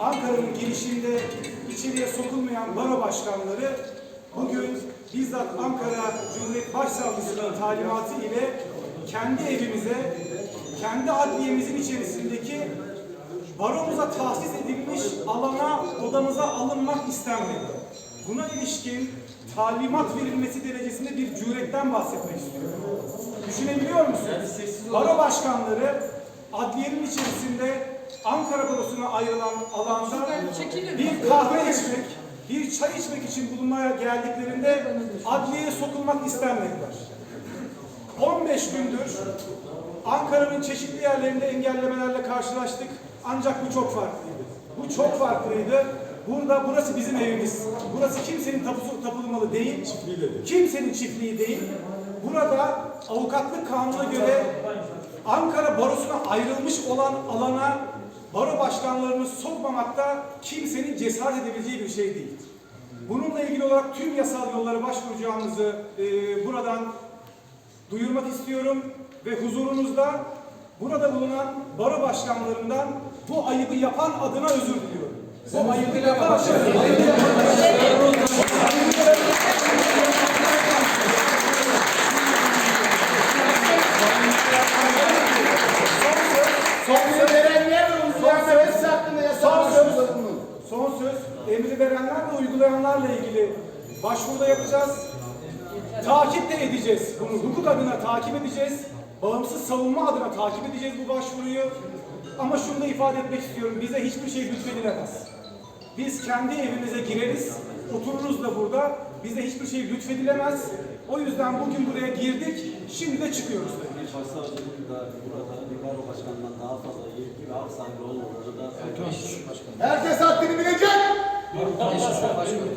Ankara'nın girişinde içeriye sokulmayan baro başkanları bugün bizzat Ankara Cumhuriyet Başsavcısının talimatı ile kendi evimize, kendi adliyemizin içerisindeki baromuza tahsis edilmiş alana odamıza alınmak istenmedi. Buna ilişkin talimat verilmesi derecesinde bir cüretten bahsetmek istiyorum. Düşünebiliyor musunuz? Baro başkanları adliyenin içerisinde Ankara Barosu'na ayrılan alanda bir kahve içmek, bir çay içmek için bulunmaya geldiklerinde adliyeye sokulmak istenmediler. 15 gündür Ankara'nın çeşitli yerlerinde engellemelerle karşılaştık. Ancak bu çok farklıydı. Bu çok farklıydı. Burada burası bizim evimiz. Burası kimsenin tapusu, tapulmalı değil. Kimsenin çiftliği değil. Burada avukatlık kanununa göre Ankara Barosu'na ayrılmış olan alana baro başkanlarını sokmamakta kimsenin cesaret edebileceği bir şey değil. Bununla ilgili olarak tüm yasal yollara başvuracağımızı e, buradan duyurmak istiyorum ve huzurunuzda burada bulunan baro başkanlarından bu ayıbı yapan adına özür diliyorum. Bu ayıbı yapan Son söz emri verenler ve uygulayanlarla ilgili başvuruda yapacağız. Takip de edeceğiz. Bunu hukuk adına takip edeceğiz. Bağımsız savunma adına takip edeceğiz bu başvuruyu. Ama şunu da ifade etmek istiyorum. Bize hiçbir şey lütfedilemez. Biz kendi evimize gireriz, otururuz da burada. Bize hiçbir şey lütfedilemez. O yüzden bugün buraya girdik, şimdi de çıkıyoruz. Bir başsavcının da burada bir baro başkanından daha fazla yetki ve hak sahibi olmadığı da Herkes haddini bilecek.